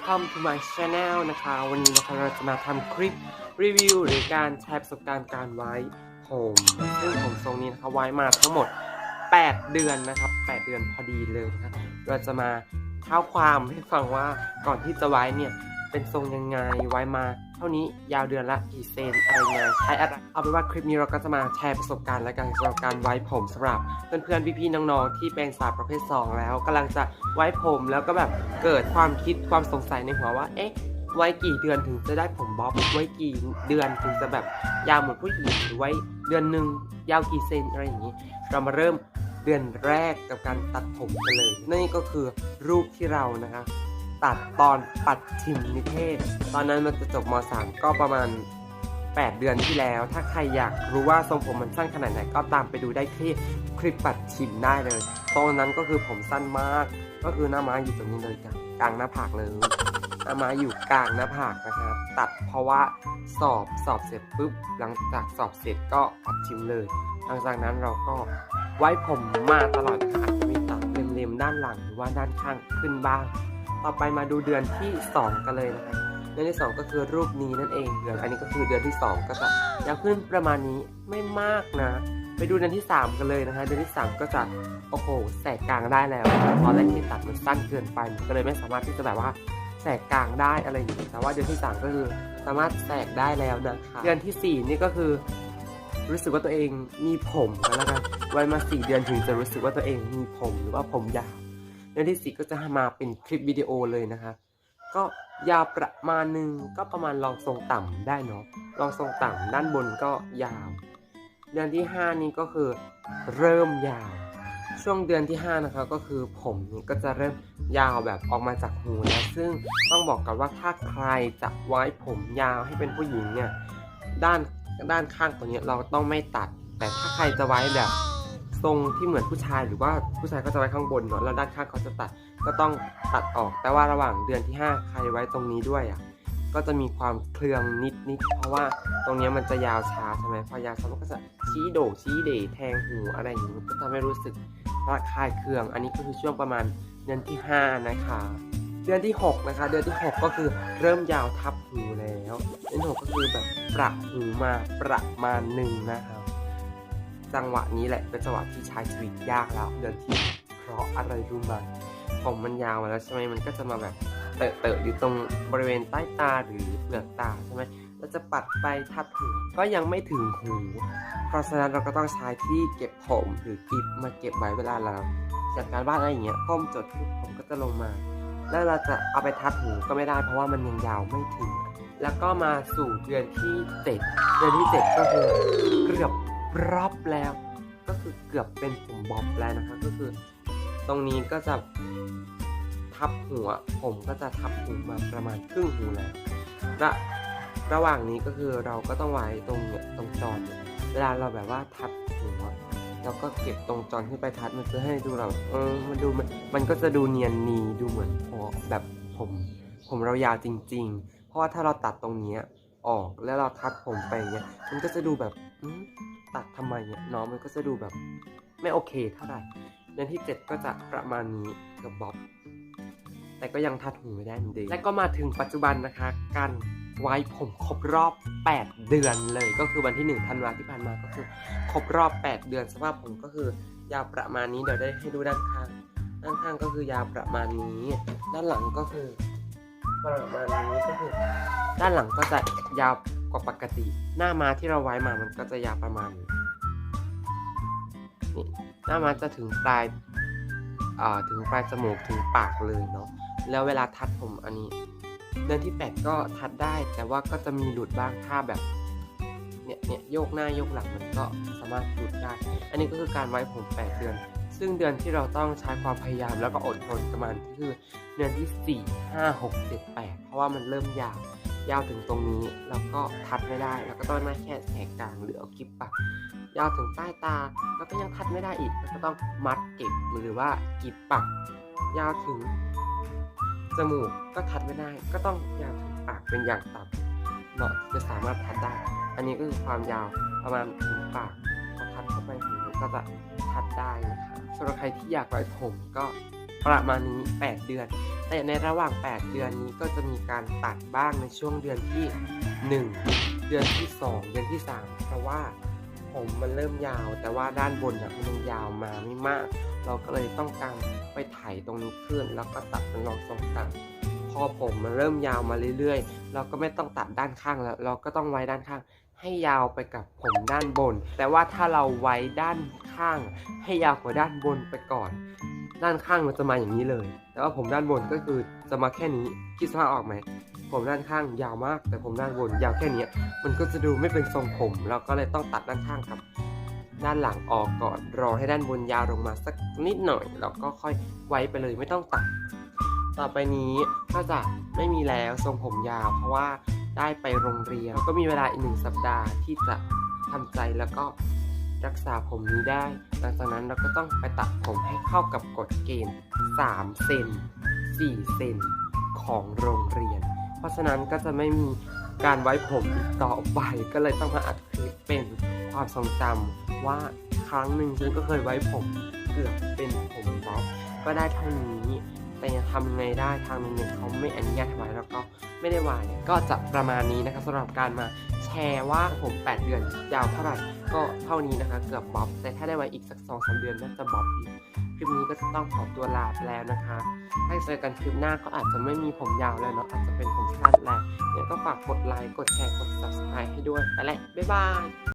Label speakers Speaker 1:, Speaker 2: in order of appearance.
Speaker 1: Welcome to my channel นะคะ วันนี้นะคะเราจะมาทำคลิปรีวิวหรือการแชร์ประสบการณ์การไว้ผมซึ่งผมทรงนี้นะคะไว้มาทั้งหมด 8 เดือนนะครับ 8 เดือนพอดีเลยนะเราจะมาเท้าความให้ฟังว่าก่อนที่จะไว้เนี่ย เป็นทรงยังไงไว้มา เท่านี้ยาวเดือนละกี่เซนอะไรยังไงใช้อะไรเอาเป็นว่าคลิปนี้เราก็จะมาแชร์ประสบการณ์และการสำหรับการไว้ผมสำหรับเพื่อนๆพี่ๆน้องๆที่เป็นสาวประเภท 2 แล้วกำลังจะไว้ผมแล้วก็แบบเกิดความคิดความสงสัยในหัวว่าเอ๊ะไว้กี่เดือนถึงจะได้ผมบ๊อบไว้กี่เดือนถึงจะแบบยาวเหมือนผู้หญิงหรือไว้เดือนหนึ่งยาวกี่เซนอะไรอย่างนี้ เรามาเริ่มเดือนแรกกับการตัดผมกันเลย นั่นก็คือรูปที่เรานะคะ ตัดตอนปัดชิมนิเทศ ตอนนั้นมันจะจบม .3 ก็ประมาณ 8 เดือนที่แล้ว ถ้าใครอยากรู้ว่าทรงผมมันสั้นขนาดไหน ก็ตามไปดูได้ที่คลิปปัดชิมได้เลย ตอนนั้นก็คือผมสั้นมาก ก็คือหน้าม้าอยู่ตรงนี้เลยกลางหน้าผากเลยหน้าม้าอยู่กลางหน้าผากนะครับ ตัดเพราะว่าสอบสอบเสร็จปุ๊บ หลังจากสอบเสร็จก็ปัดชิมเลย หลังจากนั้นเราก็ไว้ผมมาตลอดนะคะอาจจะมีตัดเล็มๆด้านหลังหรือว่าด้านข้างขึ้นบ้าง ต่อไปมาดูเดือนที่ 2 กันเลยนะครับเดือนที่ 2 ก็คือรูปนี้นั่นเองเดือนอันนี้ก็คือเดือนที่ 2 ก็จะยาวขึ้นประมาณนี้ไม่มากนะ ไปดูเดือนที่ 3 กันเลยนะคะ เดือนที่ 3 ก็จะโอ้โหแสกกลางได้แล้วนะตอนแรกที่ตัดมันสั้นเกินไปก็เลยไม่สามารถที่จะแบบว่าแสกกลางได้อะไรอย่างนี้แต่ว่าเดือนที่ 3 ก็คือสามารถแสกได้แล้วนะคะเดือนทีสี่4 นี่ก็คือรู้สึกว่าตัวเองมีผมแล้วกันไว้มา4เดือนถึงจะรู้สึกว่าตัวเองมีผมหรือว่าผมยาว เดือนที่สี่ก็จะมาเป็นคลิปวิดีโอเลยนะคะ ก็ยาวประมาณหนึ่งก็ประมาณรองทรงต่ำได้เนาะรองทรงต่ำด้านบนก็ยาว เดือนที่ 5 นี้ก็คือเริ่มยาว ช่วงเดือนที่ 5 นะคะก็คือผมนี่ก็จะเริ่มยาวแบบออกมาจากหูแล้วซึ่งต้องบอกกันว่าถ้าใครจะไว้ผมยาวให้เป็นผู้หญิงเนี่ยด้านด้านข้างตัวเนี้ยเราต้องไม่ตัด แต่ถ้าใครจะไว้แบบ ทรงที่เหมือนผู้ชายหรือว่าผู้ชายก็จะไว้ข้างบนเนาะแล้วด้านข้างเขาจะตัดก็ต้องตัดออก แต่ว่าระหว่างเดือนที่ 5 ใครไว้ตรงนี้ด้วยอะก็จะมีความเคลืองนิดนิดเพราะว่าตรงนี้มันจะยาวช้าใช่ไหมพอยาวช้ามันก็จะชี้โด่งชี้เดแทงหูอะไรอย่างนี้ก็ทำให้รู้สึกระคายเคือง อันนี้ก็คือช่วงประมาณเดือนที่ 5 นะคะ เดือนที่ 6 นะคะ เดือนที่ 6 ก็คือเริ่มยาวทับหูแล้วเดือนหกก็คือแบบประหูมาประมาณหนึ่งนะครับ จังหวะนี้แหละเป็นจังหวะที่ใช้ชีวิตยากแล้วเดือนที่เพราะอะไรรู้ไหมผมมันยาวมาแล้วใช่ไหมมันก็จะมาแบบเตอะเตอะๆอยู่ตรงบริเวณใต้ตาหรือเปลือกตาใช่ไหมแล้วจะปัดไปทัดหูก็ยังไม่ถึงหูเพราะฉะนั้นเราก็ต้องใช้ที่เก็บผมหรือกิบมาเก็บไว้เวลาเราจัดการบ้านอะไรอย่างเงี้ยก้มจดทุบผมก็จะลงมา แล้วเราจะเอาไปทัดหูก็ไม่ได้ เพราะว่ามันยังยาวไม่ถึง แล้วก็มาสู่เดือนที่เจ็ดเดือนที่เจ็ดก็คือเกือบ รอบแล้ว ก็คือเกือบเป็นผมบ๊อบแล้วนะคะ ก็คือ ตรงนี้ก็จะทับหัว ผมก็จะทับหูมาประมาณครึ่งหูแล้วและระหว่างนี้ก็คือเราก็ต้องไว้ตรงเนี่ยตรงจอนเวลาเราแบบว่าทับหัวเราก็เก็บตรงจอนขึ้นไปทัดมันจะให้ดูเราเออมันดูมันมันก็จะดูเนียนนีดูเหมือนพอแบบผม ผมเรายาวจริง ๆ เพราะว่าถ้าเราตัดตรงเนี้ยออกแล้วเราทัดผมไปเนี้ยมันก็จะดูแบบ ตัดทำไมเนี่ยน้องมันก็จะดูแบบไม่โอเคเท่าไหร่เดือนที่ 7 ก็จะประมาณนี้กับบ๊อบ แต่ก็ยังทัดหูไม่ได้เหมือนเดิมและก็มาถึงปัจจุบันนะคะ การไว้ผมครบรอบ 8 เดือนเลยก็คือวันที่1ธันวาที่ผ่านมาก็คือ ครบรอบ 8 เดือนสภาพผมก็คือยาวประมาณนี้เดี๋ยวได้ให้ดูด้านข้าง ด้านข้างก็คือยาวประมาณนี้ ด้านหลังก็คือประมาณนี้ก็คือ ด้านหลังก็จะยาว กว่าปกติ หน้ามาที่เราไว้มามันก็จะยาวประมาณนี่หน้ามาจะถึงปลายอ่าถึงปลายจมูกถึงปากเลยเนาะแล้วเวลาทัดผมอันนี้เดือนที่ 8 ก็ทัดได้ แต่ว่าก็จะมีหลุดบ้างถ้าแบบเนี่ยเนี่ยโยกหน้าโยกหลังมันก็สามารถหลุดได้ อันนี้ก็คือการไว้ผม 8 เดือน ซึ่งเดือนที่เราต้องใช้ความพยายามแล้วก็อดทนกับมันก็คือเดือนที่ 4 5 6 7 8 เพราะว่ามันเริ่มยาว ยาวถึงตรงนี้แล้วก็ทัดไม่ได้ แล้วก็ต้องหน้าแค่แสกกลางหรือเอากิบปักยาวถึงใต้ตาแล้วก็ยังทัดไม่ได้อีกแล้วก็ต้องมัดเก็บหรือว่ากิบปัก ยาวถึงจมูกก็ทัดไม่ได้ ก็ต้องยาวถึงปากเป็นอย่างต่ำเนาะจะสามารถทัดได้ อันนี้ก็คือความยาวประมาณถึงปากพอทัดเข้าไปหูก็จะทัดได้นะคะสำหรับใครที่อยากไว้ผมก็ประมาณนี้ 8 เดือน แต่ในระหว่าง 8 เดือนนี้ก็จะมีการตัดบ้างในช่วงเดือนที่ 1 เดือนที่ 2 เดือนที่ 3 เพราะว่าผมมันเริ่มยาว แต่ว่าด้านบนอะมันยังยาวมาไม่มาก เราก็เลยต้องการไปไถตรงนี้ขึ้น แล้วก็ตัดเป็นรองทรงต่ำพอผมมันเริ่มยาวมาเรื่อยๆ เราก็ไม่ต้องตัดด้านข้างแล้ว เราก็ต้องไว้ด้านข้าง ให้ยาวไปกับผมด้านบน แต่ว่าถ้าเราไว้ด้านข้าง ให้ยาวกว่าด้านบนไปก่อน ด้านข้างมันจะมาอย่างนี้เลย แต่ว่าผมด้านบนก็คือจะมาแค่นี้คิดสภาพออกไหมผมด้านข้างยาวมาก แต่ผมด้านบนยาวแค่นี้มันก็จะดูไม่เป็นทรงผม เราก็เลยต้องตัดด้านข้างกับ ด้านหลังออกก่อนรอให้ด้านบนยาวลงมาสักนิดหน่อยแล้วก็ค่อยไว้ไปเลยไม่ต้องตัด ต่อไปนี้ก็จะไม่มีแล้วทรงผมยาว เพราะว่าได้ไปโรงเรียนก็มีเวลาอีกหนึ่งสัปดาห์ที่จะทำใจแล้วก็ รักษาผมนี้ได้ หลังจากนั้นเราก็ต้องไปตัดผมให้เข้ากับกฎเกณฑ์ 3 เซน 4 เซน ของโรงเรียน เพราะฉะนั้นก็จะไม่มีการไว้ผมต่อไป ก็เลยต้องมาอัดคลิปเป็นความทรงจำว่าครั้งหนึ่งฉันก็เคยไว้ผมเกือบเป็นผมบ๊อบก็ได้เท่านี้แต่ยังทำไงได้ทางโรงเรียนเขาไม่อนุญาตไว้แล้วก็ไม่ได้ไว้ก็จะประมาณนี้นะครับสำหรับการมา ร์ว่าผม 8 เดือน ยาวเท่าไหร่ ก็เท่านี้นะคะเกือบบ๊อบแต่ถ้าได้ไว้อีกสัก2อสเดือนน่าจะบ๊อบอีกคลิปนี้ก็จะต้องขอตัวลาไปแล้วนะคะถ้าเจอกันคลิปหน้าก็อาจจะไม่มีผมยาวแล้วเนาะอาจจะเป็นผมสั้นแล้วเนี่ยก็ฝากกดไลค์กดแชร์กด subscribe ให้ด้วยไปแล้วบ๊ายบาย